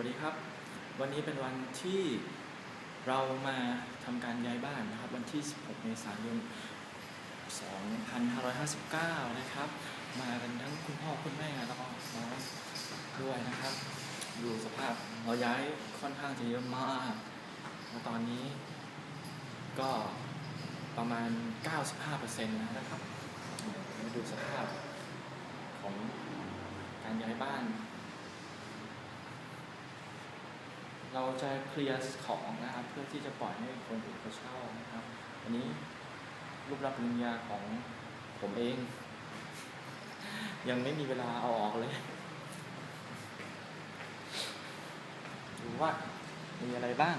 วัสดีครับ วันนี้เป็นวันที่เรามาทำการย้ายบ้านนะครับ วันที่ 16 เมษายน 2559 นะครับ มากันทั้งคุณพ่อคุณแม่แล้วก็น้องด้วยนะครับ ดูสภาพเราย้ายค่อนข้างจะเยอะมากแล้วตอนนี้ก็ประมาณ 95%นะครับมาดูสภาพของการย้ายบ้าน เราจะเคลียร์ของนะครับ เพื่อที่จะปล่อยให้คนอื่นเขาเช่านะครับ อันนี้รูปรับปริญญาของผมเอง ยังไม่มีเวลาเอาออกเลยดูว่ามีอะไรบ้าง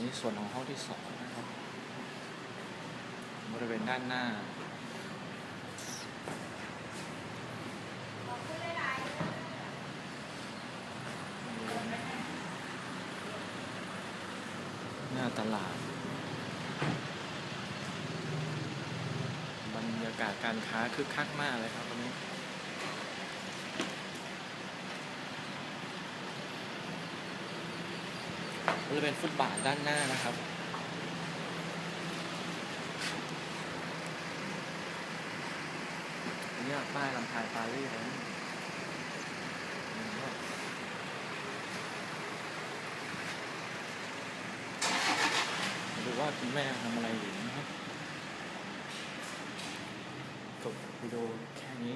นี่ส่วนของห้องที่สองนะครับ บริเวณด้านหน้า หน้าตลาด บรรยากาศการค้าคึกคักมากเลยครับวันนี้นี่เป็นฟุตบาทด้านหน้านะครับ เนี่ยป้ายลำพายปารีสนะดูว่าคุณแม่ทำอะไรอยู่นะครับจบวิดีโอแค่นี้